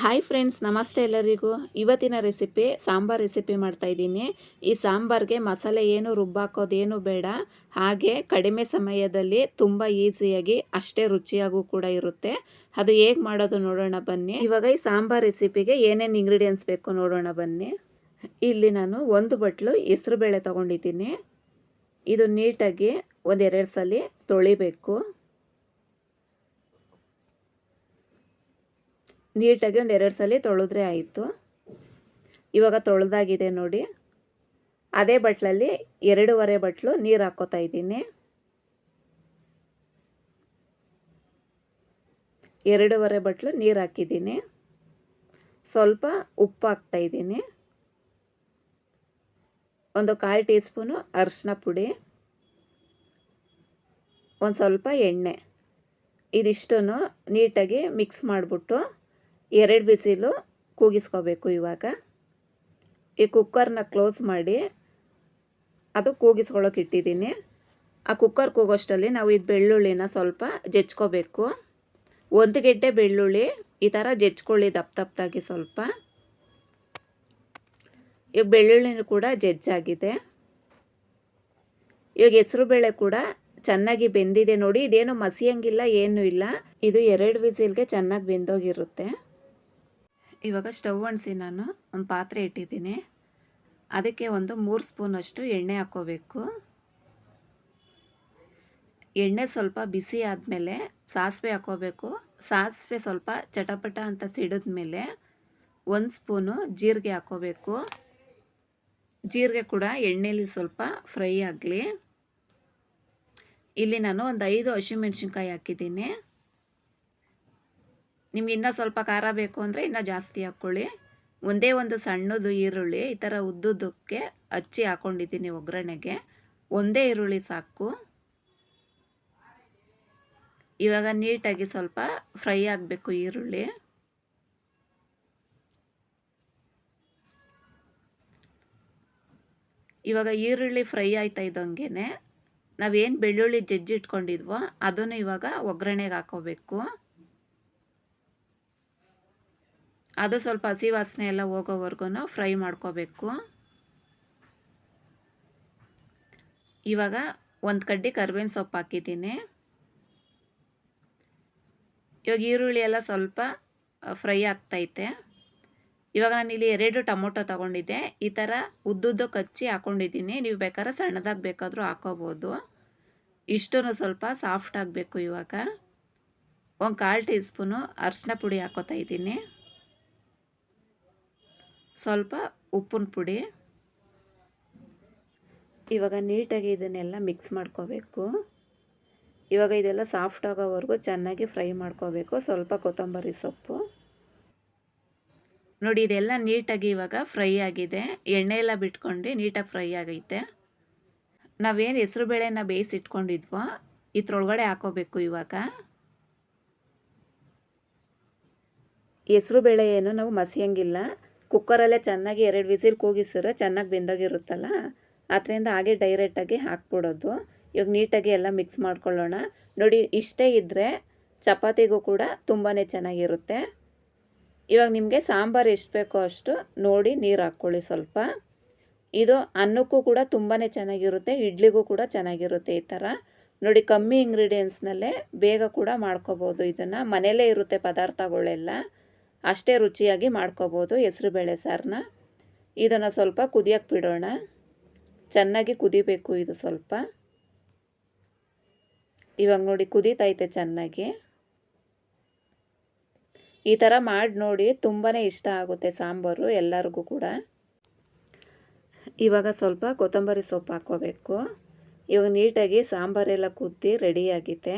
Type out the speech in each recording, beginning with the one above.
Hi friends ನಮಸ್ತೆ ಎಲ್ಲರಿಗೂ. ಇವತ್ತಿನ ರೆಸಿಪಿ ಸಾಂಬಾರ್ ರೆಸಿಪಿ ಮಾಡ್ತಾಯಿದ್ದೀನಿ ಈ ಸಾಂಬಾರ್ಗೆ ಮಸಾಲೆ ಏನು ರುಬ್ಬಾಕೋದೇನು ಬೇಡ. ಹಾಗೆ ಕಡಿಮೆ ಸಮಯದಲ್ಲಿ ತುಂಬ ಈಸಿಯಾಗಿ ಅಷ್ಟೇ ರುಚಿಯಾಗೂ ಕೂಡ ಇರುತ್ತೆ. ಅದು ಹೇಗೆ ಮಾಡೋದು ನೋಡೋಣ ಬನ್ನಿ. ಇವಾಗ ಈ ಸಾಂಬಾರ್ ರೆಸಿಪಿಗೆ ಏನೇನು ಇಂಗ್ರೀಡಿಯೆಂಟ್ಸ್ ಬೇಕು ನೋಡೋಣ ಬನ್ನಿ. ಇಲ್ಲಿ ನಾನು ಒಂದು ಬಟ್ಲು ಹೆಸ್ರುಬೇಳೆ ತೊಗೊಂಡಿದ್ದೀನಿ. ಇದು ನೀಟಾಗಿ ಒಂದೆರಡು ಸಲ ತೊಳಿಬೇಕು. ನೀಟಾಗಿ ಒಂದು ಎರಡು ಸಲ ತೊಳೆದ್ರೆ ಆಯಿತು. ಇವಾಗ ತೊಳೆದಾಗಿದೆ ನೋಡಿ. ಅದೇ ಬಟ್ಲಲ್ಲಿ ಎರಡೂವರೆ ಬಟ್ಲು ನೀರು ಹಾಕ್ಕೋತಾ ಇದ್ದೀನಿ. ಎರಡೂವರೆ ಬಟ್ಲು ನೀರು ಹಾಕಿದ್ದೀನಿ. ಸ್ವಲ್ಪ ಉಪ್ಪು ಹಾಕ್ತಾ ಇದ್ದೀನಿ. ಒಂದು ಕಾಲು ಟೀ ಸ್ಪೂನು ಅರಿಶಿನ ಪುಡಿ. ಒಂದು ಸ್ವಲ್ಪ ಎಣ್ಣೆ. ಇದಿಷ್ಟನ್ನು ನೀಟಾಗಿ ಮಿಕ್ಸ್ ಮಾಡಿಬಿಟ್ಟು ಎರಡು ವಿಸಿಲು ಕೂಗಿಸ್ಕೋಬೇಕು ಇವಾಗ. ಈ ಕುಕ್ಕರ್ನ ಕ್ಲೋಸ್ ಮಾಡಿ ಅದು ಕೂಗಿಸ್ಕೊಳ್ಳೋಕೆ ಇಟ್ಟಿದ್ದೀನಿ. ಆ ಕುಕ್ಕರ್ ಕೂಗೋಷ್ಟಲ್ಲಿ ನಾವು ಇದು ಬೆಳ್ಳುಳ್ಳಿನ ಸ್ವಲ್ಪ ಜಜ್ಕೋಬೇಕು. ಒಂದು ಗೆಡ್ಡೆ ಬೆಳ್ಳುಳ್ಳಿ, ಈ ಥರ ಜಜ್ಕೊಳ್ಳಿ ದಪ್ಪ ದಪ್ಪದಾಗಿ ಸ್ವಲ್ಪ. ಇವಾಗ ಬೆಳ್ಳುಳ್ಳಿನೂ ಕೂಡ ಜಜ್ಜಾಗಿದೆ. ಇವಾಗ ಹೆಸರುಬೇಳೆ ಕೂಡ ಚೆನ್ನಾಗಿ ಬೆಂದಿದೆ ನೋಡಿ, ಇದೇನು ಮಸಿಯಂಗಿಲ್ಲ, ಏನೂ ಇಲ್ಲ. ಇದು ಎರಡು ವಿಸಿಲ್ಗೆ ಚೆನ್ನಾಗಿ ಬೆಂದೋಗಿರುತ್ತೆ. ಇವಾಗ ಸ್ಟವ್ ಅಣಿಸಿ ನಾನು ಒಂದು ಪಾತ್ರೆ ಇಟ್ಟಿದ್ದೀನಿ. ಅದಕ್ಕೆ ಒಂದು ಮೂರು ಸ್ಪೂನಷ್ಟು ಎಣ್ಣೆ ಹಾಕ್ಕೋಬೇಕು. ಎಣ್ಣೆ ಸ್ವಲ್ಪ ಬಿಸಿ ಆದಮೇಲೆ ಸಾಸಿವೆ ಹಾಕ್ಕೋಬೇಕು. ಸಾಸಿವೆ ಸ್ವಲ್ಪ ಚಟಪಟ ಅಂತ ಸಿಡಿದ ಮೇಲೆ ಒಂದು ಸ್ಪೂನು ಜೀರಿಗೆ ಹಾಕ್ಕೋಬೇಕು. ಜೀರಿಗೆ ಕೂಡ ಎಣ್ಣೆಯಲ್ಲಿ ಸ್ವಲ್ಪ ಫ್ರೈ ಆಗಲಿ. ಇಲ್ಲಿ ನಾನು ಒಂದು ಐದು ಹಸಿಮೆಣ್ಸಿನ್ಕಾಯಿ ಹಾಕಿದ್ದೀನಿ. ನಿಮ್ಗೆ ಇನ್ನೂ ಸ್ವಲ್ಪ ಖಾರ ಬೇಕು ಅಂದರೆ ಇನ್ನೂ ಜಾಸ್ತಿ ಹಾಕ್ಕೊಳ್ಳಿ. ಒಂದೇ ಒಂದು ಸಣ್ಣದು ಈರುಳ್ಳಿ, ಈ ಥರ ಉದ್ದುದ್ದಕ್ಕೆ ಹಚ್ಚಿ ಹಾಕ್ಕೊಂಡಿದ್ದೀನಿ ಒಗ್ಗರಣೆಗೆ. ಒಂದೇ ಈರುಳ್ಳಿ ಸಾಕು. ಇವಾಗ ನೀಟಾಗಿ ಸ್ವಲ್ಪ ಫ್ರೈ ಆಗಬೇಕು ಈರುಳ್ಳಿ. ಇವಾಗ ಈರುಳ್ಳಿ ಫ್ರೈ ಆಯ್ತಾ ಇದ್ದಂಗೆ ನಾವೇನು ಬೆಳ್ಳುಳ್ಳಿ ಜಜ್ಜಿಟ್ಕೊಂಡಿದ್ವೋ ಅದನ್ನು ಇವಾಗ ಒಗ್ಗರಣೆಗೆ ಹಾಕೋಬೇಕು. ಅದು ಸ್ವಲ್ಪ ಹಸಿ ವಾಸನೆ ಎಲ್ಲ ಹೋಗೋವರೆಗೂ ಫ್ರೈ ಮಾಡ್ಕೋಬೇಕು. ಇವಾಗ ಒಂದು ಕಡ್ಡಿ ಕರ್ಬೇವಿನ ಸೊಪ್ಪು ಹಾಕಿದ್ದೀನಿ. ಇವಾಗ ಈರುಳ್ಳಿ ಎಲ್ಲ ಸ್ವಲ್ಪ ಫ್ರೈ ಆಗ್ತೈತೆ. ಇವಾಗ ನಾನು ಇಲ್ಲಿ ಎರಡು ಟೊಮೊಟೊ ತೊಗೊಂಡಿದ್ದೆ. ಈ ಥರ ಉದ್ದುದ್ದು ಕಚ್ಚಿ ಹಾಕ್ಕೊಂಡಿದ್ದೀನಿ ನೀವು ಬೇಕಾದ್ರೆ ಸಣ್ಣದಾಗಿ ಬೇಕಾದರೂ ಹಾಕೋಬೋದು. ಇಷ್ಟೂ ಸ್ವಲ್ಪ ಸಾಫ್ಟ್ ಆಗಬೇಕು ಇವಾಗ. ಒಂದು ಕಾಲು ಟೀ ಸ್ಪೂನು ಅರಿಶಿನ ಪುಡಿ ಹಾಕೋತಾ ಇದ್ದೀನಿ. ಸ್ವಲ್ಪ ಉಪ್ಪಿನ ಪುಡಿ. ಇವಾಗ ನೀಟಾಗಿ ಇದನ್ನೆಲ್ಲ ಮಿಕ್ಸ್ ಮಾಡ್ಕೋಬೇಕು. ಇವಾಗ ಇದೆಲ್ಲ ಸಾಫ್ಟ್ ಆಗೋವರೆಗೂ ಚೆನ್ನಾಗಿ ಫ್ರೈ ಮಾಡ್ಕೋಬೇಕು. ಸ್ವಲ್ಪ ಕೊತ್ತಂಬರಿ ಸೊಪ್ಪು. ನೋಡಿ, ಇದೆಲ್ಲ ನೀಟಾಗಿ ಇವಾಗ ಫ್ರೈ ಆಗಿದೆ. ಎಣ್ಣೆ ಎಲ್ಲ ಬಿಟ್ಕೊಂಡು ನೀಟಾಗಿ ಫ್ರೈ ಆಗೈತೆ. ನಾವೇನು ಹೆಸರು ಬೇಳೆನ ಬೇಯಿಸಿಟ್ಕೊಂಡಿದ್ವೋ ಇದ್ರೊಳಗಡೆ ಹಾಕೋಬೇಕು ಇವಾಗ. ಹೆಸರು ಬೇಳೆ ಏನು ನಾವು ಮಸಿಯಂಗಿಲ್ಲ. ಕುಕ್ಕರಲ್ಲೇ ಚೆನ್ನಾಗಿ ಎರಡು ವಿಸಿಲ್ ಕೂಗಿಸಿದ್ರೆ ಚೆನ್ನಾಗಿ ಬೆಂದೋಗಿರುತ್ತಲ್ಲ? ಅದರಿಂದ ಹಾಗೆ ಡೈರೆಕ್ಟಾಗಿ ಹಾಕ್ಬಿಡೋದು. ಇವಾಗ ನೀಟಾಗಿ ಎಲ್ಲ ಮಿಕ್ಸ್ ಮಾಡ್ಕೊಳ್ಳೋಣ. ನೋಡಿ, ಇಷ್ಟೇ ಇದ್ದರೆ ಚಪಾತಿಗೂ ಕೂಡ ತುಂಬಾ ಚೆನ್ನಾಗಿರುತ್ತೆ. ಇವಾಗ ನಿಮಗೆ ಸಾಂಬಾರು ಎಷ್ಟು ಬೇಕೋ ಅಷ್ಟು ನೋಡಿ ನೀರು ಹಾಕ್ಕೊಳ್ಳಿ ಸ್ವಲ್ಪ. ಇದು ಅನ್ನಕ್ಕೂ ಕೂಡ ತುಂಬಾ ಚೆನ್ನಾಗಿರುತ್ತೆ, ಇಡ್ಲಿಗೂ ಕೂಡ ಚೆನ್ನಾಗಿರುತ್ತೆ ಈ ಥರ. ನೋಡಿ, ಕಮ್ಮಿ ಇಂಗ್ರೀಡಿಯೆಂಟ್ಸ್ನಲ್ಲೇ ಬೇಗ ಕೂಡ ಮಾಡ್ಕೋಬೋದು ಇದನ್ನು. ಮನೆಯಲ್ಲೇ ಇರುತ್ತೆ ಪದಾರ್ಥಗಳೆಲ್ಲ. ಅಷ್ಟೇ ರುಚಿಯಾಗಿ ಮಾಡ್ಕೋಬೋದು ಹೆಸ್ರುಬೇಳೆ ಸಾರನ್ನ ಇದನ್ನು ಸ್ವಲ್ಪ ಕುದಿಯೋಕ್ಕೆ ಬಿಡೋಣ. ಚೆನ್ನಾಗಿ ಕುದಿಬೇಕು ಇದು ಸ್ವಲ್ಪ. ಇವಾಗ ನೋಡಿ ಕುದೀತೈತೆ ಚೆನ್ನಾಗಿ. ಈ ಥರ ಮಾಡಿ ನೋಡಿ ತುಂಬಾ ಇಷ್ಟ ಆಗುತ್ತೆ ಸಾಂಬಾರು ಎಲ್ಲರಿಗೂ ಕೂಡ. ಇವಾಗ ಸ್ವಲ್ಪ ಕೊತ್ತಂಬರಿ ಸೊಪ್ಪು ಹಾಕ್ಕೋಬೇಕು. ಇವಾಗ ನೀಟಾಗಿ ಸಾಂಬಾರೆಲ್ಲ ಕುದ್ದಿ ರೆಡಿಯಾಗಿದೆ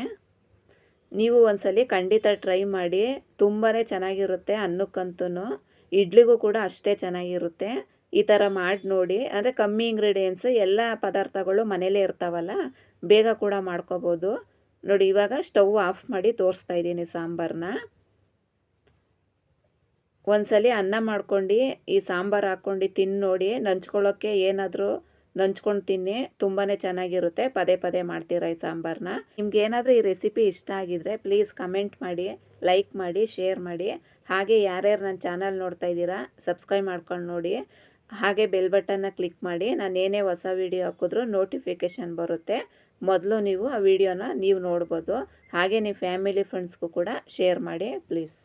ನೀವು ಒಂದ್ಸಲ ಖಂಡಿತ ಟ್ರೈ ಮಾಡಿ ತುಂಬಾ ಚೆನ್ನಾಗಿರುತ್ತೆ ಅನ್ನಕ್ಕಂತೂ ಇಡ್ಲಿಗೂ ಕೂಡ ಅಷ್ಟೇ ಚೆನ್ನಾಗಿರುತ್ತೆ. ಈ ಥರ ಮಾಡಿ ನೋಡಿ, ಅಂದರೆ ಕಮ್ಮಿ ಇಂಗ್ರೀಡಿಯೆಂಟ್ಸ್ ಎಲ್ಲ ಪದಾರ್ಥಗಳು ಮನೇಲೇ ಇರ್ತಾವಲ್ಲ, ಬೇಗ ಕೂಡ ಮಾಡ್ಕೋಬೋದು. ನೋಡಿ, ಇವಾಗ ಸ್ಟವ್ ಆಫ್ ಮಾಡಿ ತೋರಿಸ್ತಾ ಇದ್ದೀನಿ ಸಾಂಬಾರನ್ನ ಒಂದ್ಸಲಿ ಅನ್ನ ಮಾಡ್ಕೊಂಡು ಈ ಸಾಂಬಾರು ಹಾಕ್ಕೊಂಡು ತಿನ್ನೋಡಿ ನೋಡಿ ನಂಚ್ಕೊಳ್ಳೋಕ್ಕೆ ಏನಾದರೂ ನಂಚ್ಕೊಂಡು ತಿನ್ನಿ ತುಂಬಾ ಚೆನ್ನಾಗಿರುತ್ತೆ. ಪದೇ ಪದೇ ಮಾಡ್ತೀರ ಈ ಸಾಂಬಾರನ್ನ ನಿಮ್ಗೆ ಏನಾದರೂ ಈ ರೆಸಿಪಿ ಇಷ್ಟ ಆಗಿದ್ರೆ ಪ್ಲೀಸ್ ಕಮೆಂಟ್ ಮಾಡಿ, ಲೈಕ್ ಮಾಡಿ, ಶೇರ್ ಮಾಡಿ. ಹಾಗೆ ಯಾರ್ಯಾರು ನನ್ನ ಚಾನಲ್ ನೋಡ್ತಾ ಇದ್ದೀರಾ, ಸಬ್ಸ್ಕ್ರೈಬ್ ಮಾಡ್ಕೊಂಡು ನೋಡಿ. ಹಾಗೆ ಬೆಲ್ ಬಟನ್ನ ಕ್ಲಿಕ್ ಮಾಡಿ, ನಾನು ಏನೇ ಹೊಸ ವಿಡಿಯೋ ಹಾಕಿದ್ರೂ ನೋಟಿಫಿಕೇಷನ್ ಬರುತ್ತೆ. ಮೊದಲು ನೀವು ಆ ವಿಡಿಯೋನ ನೀವು ನೋಡ್ಬೋದು. ಹಾಗೆ ನೀವು ಫ್ಯಾಮಿಲಿ ಫ್ರೆಂಡ್ಸ್ಗೂ ಕೂಡ ಶೇರ್ ಮಾಡಿ, ಪ್ಲೀಸ್.